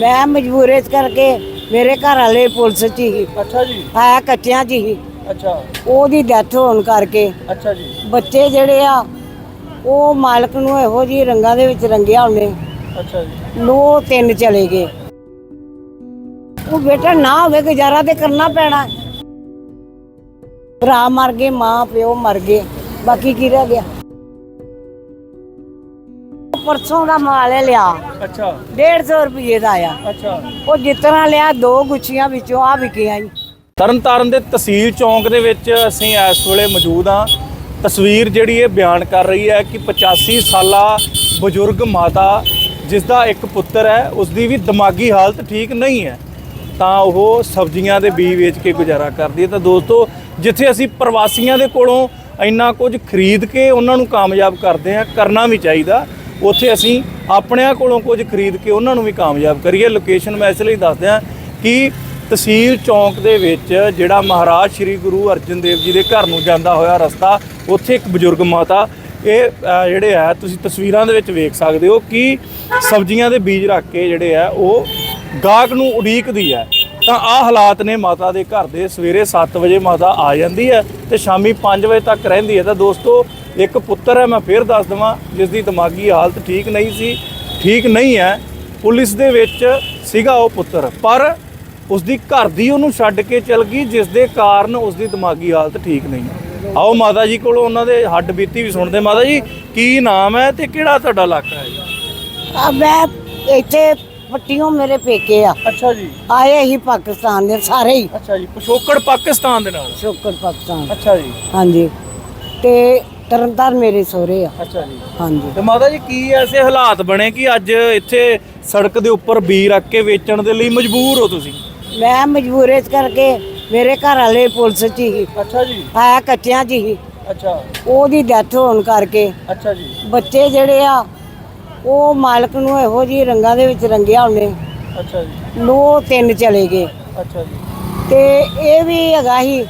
ਮੈਂ ਮਜਬੂਰ ਇਸ ਕਰਕੇ ਮੇਰੇ ਘਰ ਵਾਲੇ ਪੁਲਿਸ 'ਚ ਹੀ। ਅੱਛਾ ਜੀ। ਆਇਆ ਕੱਚਿਆਂ 'ਚ ਹੀ। ਅੱਛਾ। ਉਹਦੀ ਡੈਥ ਹੋਣ ਕਰਕੇ। ਅੱਛਾ ਜੀ। ਬੱਚੇ ਜਿਹੜੇ ਆ ਉਹ ਮਾਲਕ ਨੂੰ ਇਹੋ ਜਿਹੀ ਰੰਗਾਂ ਦੇ ਵਿੱਚ ਰੰਗਿਆ ਉਹਨੇ। ਅੱਛਾ ਜੀ। ਲੋ ਤਿੰਨ ਚਲੇ ਗਏ। ਉਹ ਬੇਟਾ ਨਾ ਹੋਵੇ ਗੁਜ਼ਾਰਾ ਤੇ ਕਰਨਾ ਪੈਣਾ। ਭਰਾ ਮਰ ਗਏ ਮਾਂ ਪਿਓ ਮਰ ਗਏ। ਬਾਕੀ ਕੀ ਰਹਿ ਗਿਆ? ਪਰਸੋਂ ਦਾ ਮਾਲ ਹੈ ਲਿਆ। ਅੱਛਾ। 150 ਰੁਪਏ ਦਾ ਆਇਆ। ਅੱਛਾ। ਉਹ ਜਿਤਨਾ ਲਿਆ ਦੋ ਗੁੱਛੀਆਂ ਵਿੱਚੋਂ ਆ ਵਿਕੀਆਂ ਜੀ। ਤਰਨਤਾਰਨ ਦੇ ਤਹਿਸੀਲ ਚੌਂਕ ਦੇ ਵਿੱਚ ਅਸੀਂ ਇਸ ਵੇਲੇ ਮੌਜੂਦ ਹਾਂ। ਤਸਵੀਰ ਜਿਹੜੀ ਇਹ ਬਿਆਨ ਕਰ ਰਹੀ ਹੈ ਕਿ 85 ਸਾਲਾ ਬਜ਼ੁਰਗ ਮਾਤਾ ਜਿਸ ਦਾ ਇੱਕ ਪੁੱਤਰ ਹੈ ਉਸ ਦੀ ਵੀ ਦਿਮਾਗੀ ਹਾਲਤ ਠੀਕ ਨਹੀਂ ਹੈ। ਤਾਂ ਉਹ ਸਬਜ਼ੀਆਂ ਦੇ ਬੀਜ ਵੇਚ ਕੇ ਗੁਜ਼ਾਰਾ ਕਰਦੀ ਹੈ। ਤਾਂ ਦੋਸਤੋ ਜਿੱਥੇ ਅਸੀਂ ਪ੍ਰਵਾਸੀਆਂ ਦੇ ਕੋਲੋਂ ਇੰਨਾ ਕੁਝ ਖਰੀਦ ਕੇ ਉਹਨਾਂ ਨੂੰ ਕਾਮਯਾਬ ਕਰਦੇ ਹਾਂ ਕਰਨਾ ਵੀ ਚਾਹੀਦਾ। ਉੱਥੇ ਅਸੀਂ ਆਪਣਿਆਂ ਕੋਲੋਂ ਕੁਝ ਖਰੀਦ ਕੇ ਉਹਨਾਂ ਨੂੰ ਵੀ ਕਾਮਯਾਬ ਕਰੀਏ। ਲੋਕੇਸ਼ਨ ਮੈਂ ਇਸ ਲਈ ਦੱਸਦਿਆਂ ਕਿ ਤਹਿਸੀਲ ਚੌਂਕ ਦੇ ਵਿੱਚ ਜਿਹੜਾ ਮਹਾਰਾਜ ਸ੍ਰੀ ਗੁਰੂ ਅਰਜਨ ਦੇਵ ਜੀ ਦੇ ਘਰ ਨੂੰ ਜਾਂਦਾ ਹੋਇਆ ਰਸਤਾ, ਉੱਥੇ ਇੱਕ ਬਜ਼ੁਰਗ ਮਾਤਾ, ਇਹ ਜਿਹੜੇ ਆ, ਤੁਸੀਂ ਤਸਵੀਰਾਂ ਦੇ ਵਿੱਚ ਵੇਖ ਸਕਦੇ ਹੋ ਕਿ ਸਬਜ਼ੀਆਂ ਦੇ ਬੀਜ ਰੱਖ ਕੇ ਜਿਹੜੇ ਆ, ਉਹ ਗਾਹਕ ਨੂੰ ਉਡੀਕਦੀ ਹੈ। ਤਾਂ ਆਹ ਹਾਲਾਤ ਨੇ ਮਾਤਾ ਦੇ ਘਰ ਦੇ। ਸਵੇਰੇ 7 ਵਜੇ ਮਾਤਾ ਆ ਜਾਂਦੀ ਹੈ ਤੇ ਸ਼ਾਮੀ 5 ਵਜੇ ਤੱਕ ਰਹਿੰਦੀ ਹੈ। ਤਾਂ ਦੋਸਤੋ, ਇੱਕ ਪੁੱਤਰ ਹੈ, ਮੈਂ ਫੇਰ ਦੱਸ ਦਵਾਂ, ਜਿਸ ਦੀ ਦਿਮਾਗੀ ਹਾਲਤ ਠੀਕ ਨਹੀਂ ਸੀ। ਠੀਕ ਨਹੀਂ ਹੈ। ਪੁਲਿਸ ਦੇ ਵਿੱਚ ਸੀਗਾ ਉਹ ਪੁੱਤਰ, ਪਰ ਉਸ ਦੀ ਘਰ ਦੀ ਉਹਨੂੰ ਛੱਡ ਕੇ ਚਲ ਗਈ, ਜਿਸ ਦੇ ਕਾਰਨ ਉਸ ਦੀ ਦਿਮਾਗੀ ਹਾਲਤ ਠੀਕ ਨਹੀਂ ਹੈ। ਆਓ ਮਾਤਾ ਜੀ ਕੋਲੋਂ ਉਹਨਾਂ ਦੇ ਹੱਡ ਬੀਤੀ ਵੀ ਸੁਣਦੇ। ਮਾਤਾ ਜੀ, ਕੀ ਨਾਮ ਹੈ ਤੇ ਕਿਹੜਾ ਤੁਹਾਡਾ ਇਲਾਕਾ ਹੈ? ਆ, ਮੈਂ ਇੱਥੇ ਪੱਟੀਆਂ ਮੇਰੇ ਪੇਕੇ ਆ। ਅੱਛਾ ਜੀ। ਆਏ ਹੀ ਪਾਕਿਸਤਾਨ ਦੇ ਸਾਰੇ ਹੀ। ਅੱਛਾ ਜੀ ਪਿਛੋਕੜ ਪਾਕਿਸਤਾਨ ਦੇ ਨਾਲ। ਸ਼ੁਕਰ ਪਾਕਿਸਤਾਨ। ਅੱਛਾ ਜੀ। ਹਾਂਜੀ। ਤੇ ਤਰਨਤਾਰਨ ਮੇਰੇ ਸਹੁਰੇ ਆ। ਅੱਛਾ ਜੀ। ਹਾਂਜੀ। ਤੇ ਮਾਤਾ ਜੀ ਕੀ ਐਸੇ ਹਾਲਾਤ ਬਣੇ ਕਿ ਅੱਜ ਇੱਥੇ ਸੜਕ ਦੇ ਉੱਪਰ ਬੀ ਰੱਖ ਕੇ ਵੇਚਣ ਦੇ ਲਈ ਮਜਬੂਰ ਹੋ ਤੁਸੀਂ? ਮੈਂ ਮਜਬੂਰ ਇਸ ਕਰਕੇ ਮੇਰੇ ਘਰ ਵਾਲੇ ਪੁਲਿਸ 'ਚ ਹੀ। ਅੱਛਾ ਜੀ। ਆਇਆ ਕੱਚਿਆਂ 'ਚ ਹੀ। ਅੱਛਾ। ਉਹਦੀ ਡੈਥ ਹੋਣ ਕਰਕੇ ਅੱਛਾ ਜੀ। ਬੱਚੇ ਜਿਹੜੇ ਆ ਉਹ ਮਾਲਕ ਨੂੰ ਇਹੋ ਜਿਹੀ ਰੰਗਾਂ ਦੇ ਵਿੱਚ ਰੰਗਿਆ ਉਹਨੇ। ਅੱਛਾ ਜੀ। ਲੋ ਤਿੰਨ ਚਲੇ ਗਏ। ਅੱਛਾ ਜੀ। ਤੇ ਇਹ ਵੀ ਹੈਗਾ ਹੀ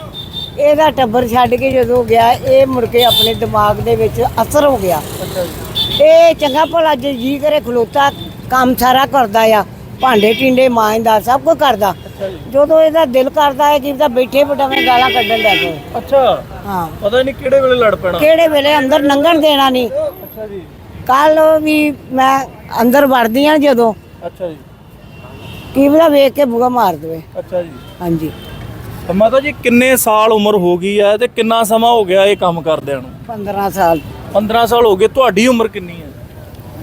ਇਹਦਾ ਟੱਬਰ ਛੱਡ ਕੇ ਜਦੋਂ ਗਿਆ ਇਹ ਮੁੜ ਕੇ ਆਪਣੇ ਦਿਮਾਗ ਦੇ ਵਿੱਚ ਅਸਰ ਹੋ ਗਿਆ। ਅੱਛਾ ਜੀ। ਇਹ ਚੰਗਾ ਭਲਾ ਜੇ ਜੀ ਕਰੇ ਖਲੋਤਾ ਕੰਮ ਸਾਰਾ ਕਰਦਾ ਆ ਭਾਂਡੇ ਟਿੰਡੇ ਮਾਂਜਦਾ ਸਭ ਕੁਝ ਕਰਦਾ। ਜੀ। ਜਦੋਂ ਇਹਦਾ ਦਿਲ ਕਰਦਾ ਹੈ ਕਿ ਇਹਦਾ ਬੈਠੇ ਬਟਾਵੇਂ ਗਾਲਾਂ ਕੱਢਣ ਲੱਗ ਪਏ ਅੱਛਾ। ਹਾਂ। ਪਤਾ ਨਹੀਂ ਕਿਹੜੇ ਵੇਲੇ ਲੜ ਪੈਣਾ। ਕਿਹੜੇ ਵੇਲੇ ਅੰਦਰ ਲੰਘਣ ਦੇਣਾ ਨਹੀਂ ਅੱਛਾ ਜੀ। ਕੱਲ ਵੀ ਮੈਂ ਅੰਦਰ ਵੜਦੀ ਆ ਜਦੋਂ। ਅੱਛਾ ਜੀ। ਕੀ ਪਤਾ ਵੇਖ ਕੇ ਬੁਗਾ ਮਾਰ ਦੇਵੇ। ਅੱਛਾ ਜੀ। ਹਾਂਜੀ। ਤਾਂ ਮਾਤਾ ਜੀ ਕਿੰਨੇ ਸਾਲ ਉਮਰ ਹੋ ਗਈ ਹੈ ਤੇ ਕਿੰਨਾ ਸਮਾਂ ਹੋ ਗਿਆ ਇਹ ਕੰਮ ਕਰਦਿਆਂ ਨੂੰ? 15 ਸਾਲ। 15 ਸਾਲ ਹੋ ਗਏ ਤੁਹਾਡੀ ਉਮਰ ਕਿੰਨੀ ਹੈ?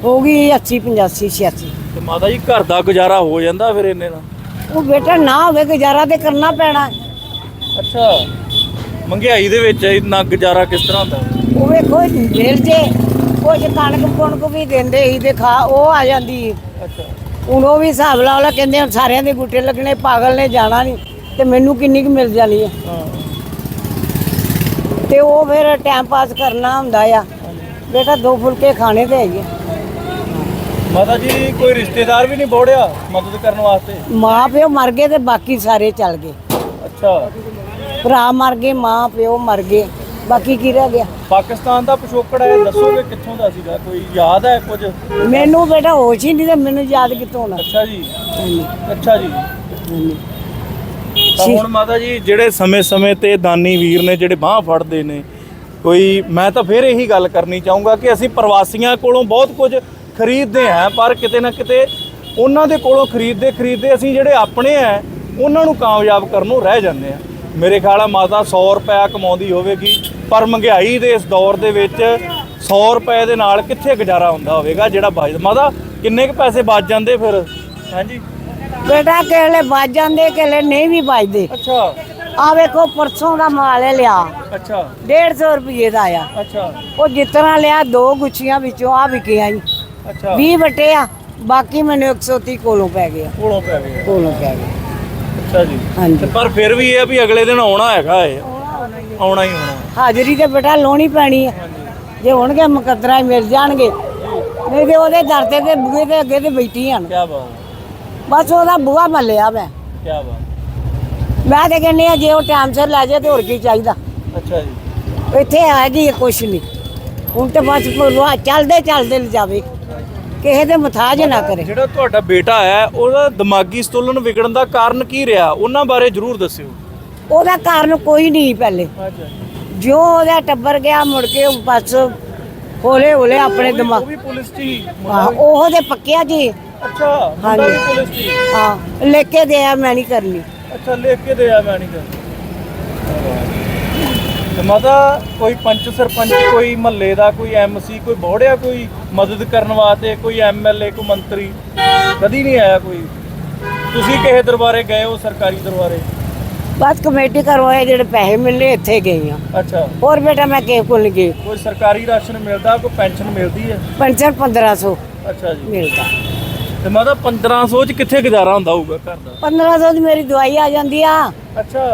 ਹੋ ਗਈ 80 85 86 ਤੇ ਮਾਤਾ ਜੀ ਘਰ ਦਾ ਗੁਜ਼ਾਰਾ ਹੋ ਜਾਂਦਾ ਫਿਰ ਇੰਨੇ ਦਾ? ਉਹ ਬੇਟਾ ਨਾ ਹੋਵੇ ਗੁਜ਼ਾਰਾ ਤੇ ਕਰਨਾ ਪੈਣਾ। ਅੱਛਾ। ਮਹਿੰਗਾਈ ਦੇ ਵਿੱਚ ਇੰਨਾ ਗੁਜ਼ਾਰਾ ਕਿਸ ਤਰ੍ਹਾਂ ਹੁੰਦਾ? ਉਹ ਵੇਖੋ ਮਿਲ ਜੇ ਕੁਝ ਕਣਕ ਕੁਣਕ ਵੀ ਦਿੰਦੇ ਸੀ ਤੇ ਖਾ ਉਹ ਆ ਜਾਂਦੀ। ਅੱਛਾ। ਹੁਣ ਉਹ ਵੀ ਹਿਸਾਬ ਲਾ ਲਾ ਕਹਿੰਦੇ ਹੁਣ ਸਾਰਿਆਂ ਦੇ ਗੁੱਟੇ ਲੱਗਣੇ ਪਾਗਲ ਨੇ ਜਾਣਾ ਨਹੀਂ ਤੇ ਮੈਨੂੰ ਕਿੰਨੀ ਕੁ ਮਿਲ ਜਾਣੀ ਹੈ ਹਾਂ। ਤੇ ਉਹ ਫਿਰ ਟਾਈਮ ਪਾਸ ਕਰਨਾ ਹੁੰਦਾ ਆ। ਬੇਟਾ ਦੋ ਫੁਲਕੇ ਖਾਣੇ ਤੇ ਹੈਗੇ ਮਾਤਾ ਜੀ ਕੋਈ ਰਿਸ਼ਤੇਦਾਰ ਵੀ ਨਹੀਂ ਬੋੜਿਆ ਮਦਦ ਕਰਨ ਵਾਸਤੇ? ਮਾਂ ਪਿਓ ਮਰ ਗਏ ਤੇ ਬਾਕੀ ਸਾਰੇ ਚੱਲ ਗਏ। ਅੱਛਾ। ਭਰਾ ਮਰ ਗਏ ਮਾਂ ਪਿਓ ਮਰ ਗਏ। ਬਾਕੀ ਕੀ ਰਹਿ ਗਿਆ? ਪਾਕਿਸਤਾਨ ਦਾ ਪਿਛੋਕੜ ਹੈ ਦੱਸੋਗੇ ਕਿੱਥੋਂ ਦਾ ਸੀਗਾ? ਕੋਈ ਯਾਦ ਹੈ ਕੁਝ? ਮੈਨੂੰ ਬੇਟਾ ਹੋਸ਼ ਹੀ ਨਹੀਂ ਤੇ ਮੈਨੂੰ ਯਾਦ ਕਿੱਥੋਂ ਹੋਣਾ ਅੱਛਾ ਜੀ। ਅੱਛਾ ਜੀ। ਤਾਂ ਹੁਣ ਮਾਤਾ ਜੀ ਜਿਹੜੇ ਸਮੇਂ-ਸਮੇਂ ਤੇ ਦਾਨੀ ਵੀਰ ਨੇ ਜਿਹੜੇ ਬਾਹ ਫੜਦੇ ਨੇ ਕੋਈ ਮੈਂ ਤਾਂ ਫਿਰ ਇਹੀ ਗੱਲ ਕਰਨੀ ਚਾਹੂੰਗਾ ਕਿ ਅਸੀਂ ਪ੍ਰਵਾਸੀਆਂ ਕੋਲੋਂ ਬਹੁਤ ਕੁਝ ਖਰੀਦਦੇ ਹਾਂ ਪਰ ਕਿਤੇ ਨਾ ਕਿਤੇ ਉਹਨਾਂ ਦੇ ਕੋਲੋਂ ਖਰੀਦਦੇ ਖਰੀਦਦੇ ਅਸੀਂ ਜਿਹੜੇ ਆਪਣੇ ਆ ਉਹਨਾਂ ਨੂੰ ਕਾਮਯਾਬ ਕਰਨ ਨੂੰ ਰਹਿ ਜਾਂਦੇ ਆ ਮੇਰੇ ਖਿਆਲ ਆ ਮਾਤਾ 100 ਰੁਪਏ ਕਮਾਉਂਦੀ ਹੋਵੇਗੀ। ਪਰ ਮਹਿੰਗਾਈ ਦੇ ਇਸ ਦੌਰ ਦੇ ਵਿੱਚ 100 ਰੁਪਏ ਦੇ ਨਾਲ ਕਿੱਥੇ ਗੁਜ਼ਾਰਾ ਹੁੰਦਾ ਹੋਵੇਗਾ ਜਿਹੜਾ ਬਚਦਾ ਮਾਤਾ ਕਿੰਨੇ ਕੁ ਪੈਸੇ ਬਚ ਜਾਂਦੇ ਫਿਰ? ਹਾਂਜੀ। ਬੇਟਾ ਕਿਹਲੇ ਵੱਜ ਜਾਂਦੇ ਕਿਹਲੇ ਨਹੀਂ ਵੀ ਵੱਜਦੇ ਅੱਛਾ। ਆ ਵੇਖੋ ਪਰਸੋਂ ਦਾ ਮਾਲ ਹੈ ਲਿਆ। ਅੱਛਾ। 150 ਰੁਪਏ ਦਾ ਆਇਆ। ਅੱਛਾ। ਉਹ ਜਿਤਨਾ ਲਿਆ ਦੋ ਗੁੱਛੀਆਂ ਵਿੱਚੋਂ ਆ ਵਿਕੀਆਂ ਜੀ। ਅੱਛਾ। 20 ਵਟੇ ਆ ਬਾਕੀ ਮੈਨੂੰ 130 ਕੋਲੋਂ ਪੈ ਗਿਆ ਕੋਲੋਂ ਪੈ ਗਏ ਕੋਲੋਂ ਪੈ ਗਿਆ ਅੱਛਾ ਜੀ। ਹਾਂਜੀ। ਪਰ ਫਿਰ ਵੀ ਇਹ ਆ ਵੀ ਅਗਲੇ ਦਿਨ ਆਉਣਾ ਹੈਗਾ ਇਹ। ਆਉਣਾ ਹੀ ਹੋਣਾ ਹਾਜ਼ਰੀ ਤੇ ਬੇਟਾ ਲਾਉਣੀ ਪੈਣੀ ਹੈ ਜੇ ਹੋਣਗੇ ਮੁਕੱਦਰਾਂ ਹੀ ਮਿਲ ਜਾਣਗੇ। ਨਹੀਂ ਤੇ ਉਹਦੇ ਦਰ ਤੇ ਤੇ ਬੂਹੇ ਦੇ ਅੱਗੇ ਤੇ ਬੈਠੀ ਹਨ ਕੀ ਬਾਤ ਬਸ ਉਹਦਾ ਬੂਹਾ ਮੱਲਿਆ ਮੈਂ। ਕੀ ਬਾਤ ਮੈਂ ਤੇ ਕਹਿੰਦੀ ਆ ਜੇ ਉਹ ਟਾਈਮ ਸਿਰ ਲੈ ਜਾਏ ਤੇ ਹੋਰ ਕੀ ਚਾਹੀਦਾ। ਅੱਛਾ ਜੀ। ਇੱਥੇ ਆਏਗੀ ਕੁਛ ਨਹੀਂ ਹੁਣ ਤੇ ਬਸ ਭਗਵਾ ਚੱਲਦੇ ਚੱਲਦੇ ਲਿਜਾਵੇ ਕਿਸੇ ਦੇ ਮੁਤਾਜ ਨਾ ਕਰੇ। ਜਿਹੜਾ ਤੁਹਾਡਾ ਬੇਟਾ ਹੈ ਉਹਦਾ ਦਿਮਾਗੀ ਸੰਤੁਲਨ ਵਿਗੜਨ ਦਾ ਕਾਰਨ ਕੀ ਰਿਹਾ? ਉਹਨਾਂ ਬਾਰੇ ਜ਼ਰੂਰ ਦੱਸਿਓ। ਉਹਦਾ ਕਾਰਨ ਕੋਈ ਨਹੀਂ ਪਹਿਲੇ। ਅੱਛਾ। ਜੋ ਉਹਦਾ ਟੱਬਰ ਗਿਆ ਮੁੜ ਕੇ ਉਹ ਬਸ ਹੋਲੇ ਹੋਲੇ ਆਪਣੇ ਉਹ ਦਿਮਾਗ ਵੀ ਪੁਲਿਸ 'ਚ ਹੀ ਹਾਂ ਉਹ ਦੇ ਪੱਕਿਆ ਜੀ। ਅੱਛਾ। ਵੀ ਪੁਲਿਸ 'ਚ ਹੀ। ਹਾਂ ਲੈ ਕੇ ਦੇ ਆ ਮੈਂ ਨਹੀਂ ਕਰਨੀ। ਅੱਛਾ ਲਿਖ ਕੇ ਦੇ ਆ ਮੈਂ ਨਹੀਂ ਕਰਦਾ ਤੇ ਮਾਤਾ ਕੋਈ ਪੰਚ ਸਰਪੰਚ ਕੋਈ ਮਹੱਲੇ ਦਾ ਕੋਈ ਐਮਸੀ ਕੋਈ ਬੋੜਿਆ ਕੋਈ ਮਦਦ ਕਰਨ ਵਾਸਤੇ ਕੋਈ ਐਮਐਲਏ ਕੋਈ ਮੰਤਰੀ ਕਦੀ ਨਹੀਂ ਆਇਆ ਕੋਈ। ਤੁਸੀਂ ਕਿਸੇ ਦਰਬਾਰੇ ਗਏ ਹੋ ਸਰਕਾਰੀ ਦਰਬਾਰੇ? ਬਸ ਕਮੇਟੀ ਕਰਵਾਏ ਜਿਹੜੇ ਪੈਸੇ ਮਿਲਨੇ ਇੱਥੇ ਗਈ ਆ। ਅੱਛਾ। ਹੋਰ ਬੇਟਾ ਮੈਂ ਕਿਸੇ ਕੋਲ ਨਹੀਂ ਗਈ। ਕੋਈ ਸਰਕਾਰੀ ਰਾਸ਼ਨ ਮਿਲਦਾ ਕੋਈ ਪੈਨਸ਼ਨ ਮਿਲਦੀ ਹੈ? ਪੈਨਸ਼ਨ 1500 ਅੱਛਾ ਜੀ। ਮਿਲਦਾ। ਤੇ ਮਾਤਾ 1500 ਚ ਕਿੱਥੇ ਗੁਜ਼ਾਰਾ ਹੁੰਦਾ ਹੋਊਗਾ ਘਰ ਦਾ? 1500 ਦੀ ਮੇਰੀ ਦਵਾਈ ਆ ਜਾਂਦੀ ਆ। ਅੱਛਾ।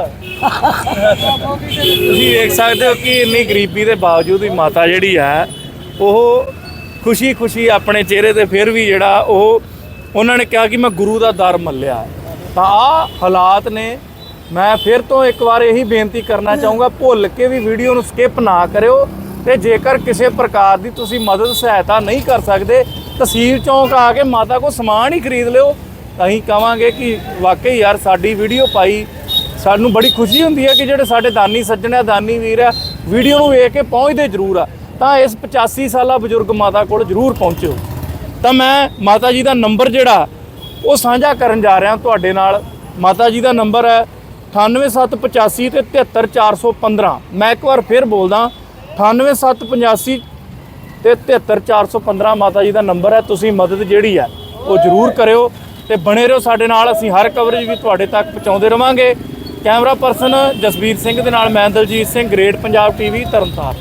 ਤੁਸੀਂ ਦੇਖ ਸਕਦੇ ਹੋ ਕਿ ਇੰਨੀ ਗਰੀਬੀ ਦੇ ਬਾਵਜੂਦ ਵੀ ਮਾਤਾ ਜਿਹੜੀ ਹੈ ਉਹ ਖੁਸ਼ੀ-ਖੁਸ਼ੀ ਆਪਣੇ ਚਿਹਰੇ ਤੇ ਫਿਰ ਵੀ ਜਿਹੜਾ ਉਹ ਉਹਨਾਂ ਨੇ ਕਿਹਾ ਕਿ ਮੈਂ ਗੁਰੂ ਦਾ ਦਰ ਮੱਲਿਆ। ਤਾਂ ਆ ਹਾਲਾਤ ਨੇ ਮੈਂ ਫਿਰ ਤੋਂ ਇੱਕ ਵਾਰ ਇਹੀ ਬੇਨਤੀ ਕਰਨਾ ਚਾਹੂੰਗਾ, ਭੁੱਲ ਕੇ ਵੀ ਵੀਡੀਓ ਨੂੰ ਸਕਿਪ ਨਾ ਕਰਿਓ ਤੇ ਜੇਕਰ ਕਿਸੇ ਪ੍ਰਕਾਰ ਦੀ ਤੁਸੀਂ ਮਦਦ ਸਹਾਇਤਾ ਨਹੀਂ ਕਰ ਸਕਦੇ, ਤਹਿਸੀਲ ਚੌਂਕ ਆ ਕੇ ਮਾਤਾ ਕੋ ਸਮਾਨ ਹੀ ਖਰੀਦ ਲਿਓ। ਅਸੀਂ ਕਵਾਂਗੇ ਕਿ ਵਾਕਈ ਯਾਰ ਸਾਡੀ ਵੀਡੀਓ ਪਾਈ, ਸਾਨੂੰ ਬੜੀ ਖੁਸ਼ੀ ਹੁੰਦੀ ਹੈ ਕਿ ਜਿਹੜੇ ਸਾਡੇ ਦਾਨੀ ਸੱਜਣ ਆ, ਦਾਨੀ ਵੀਰ ਆ, ਵੀਡੀਓ ਨੂੰ ਵੇਖ ਕੇ ਪਹੁੰਚਦੇ ਜ਼ਰੂਰ ਆ। ਤਾਂ ਇਸ 85 ਸਾਲਾ ਬਜ਼ੁਰਗ ਮਾਤਾ ਕੋਲ ਜ਼ਰੂਰ ਪਹੁੰਚਿਓ। ਤਾਂ ਮੈਂ ਮਾਤਾ ਜੀ ਦਾ ਨੰਬਰ ਜਿਹੜਾ, ਉਹ ਸਾਂਝਾ ਕਰਨ ਜਾ ਰਿਹਾ ਤੁਹਾਡੇ ਨਾਲ। ਮਾਤਾ ਜੀ ਦਾ ਨੰਬਰ ਹੈ 98785 ਤੇ 73415 ਮੈਂ ਇੱਕ ਵਾਰ ਫਿਰ ਬੋਲਦਾ 98785 ਤੇ 73415 ਮਾਤਾ ਜੀ ਦਾ ਨੰਬਰ ਹੈ ਤੁਸੀਂ ਮਦਦ ਜਿਹੜੀ ਹੈ ਉਹ ਜ਼ਰੂਰ ਕਰਿਓ ਤੇ ਬਣੇ ਰਹੋ ਸਾਡੇ ਨਾਲ ਅਸੀਂ ਹਰ ਕਵਰੇਜ ਵੀ ਤੁਹਾਡੇ ਤੱਕ ਪਹੁੰਚਾਉਂਦੇ ਰਵਾਂਗੇ ਕੈਮਰਾ ਪਰਸਨ ਜਸਵੀਰ ਸਿੰਘ ਦੇ ਨਾਲ ਮੈਂ ਦਲਜੀਤ ਸਿੰਘ ਗ੍ਰੇਟ ਪੰਜਾਬ ਟੀਵੀ ਤਰਨਤਾਰਨ